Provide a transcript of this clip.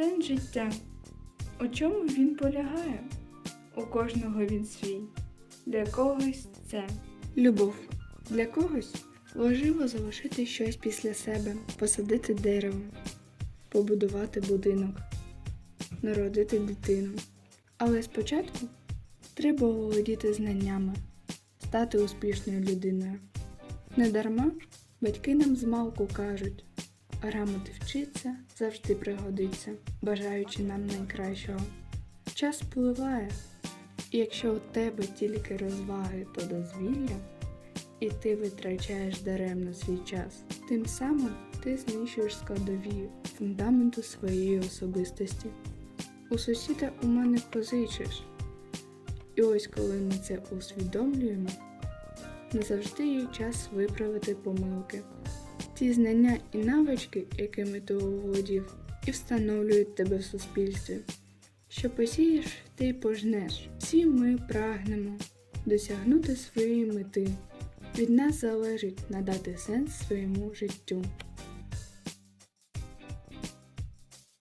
Сенс життя. У чому він полягає? У кожного він свій. Для когось це Любов. Для когось важливо залишити щось після себе, посадити дерево, побудувати будинок, народити дитину. Але спочатку треба володіти знаннями, стати успішною людиною. Недарма батьки нам змалку кажуть, грамоти вчиться завжди пригодиться, бажаючи нам найкращого. Час впливає, і якщо у тебе тільки розваги, то дозвілля, і ти витрачаєш даремно свій час, тим самим ти знищуєш складові фундаменту своєї особистості. У сусіда у мене позичиш. І ось коли ми це усвідомлюємо, назавжди є час виправити помилки. Ті знання і навички, якими ти оволодів, і встановлюють тебе в суспільстві. Що посієш, ти й пожнеш. Всі ми прагнемо досягнути своєї мети. Від нас залежить надати сенс своєму життю.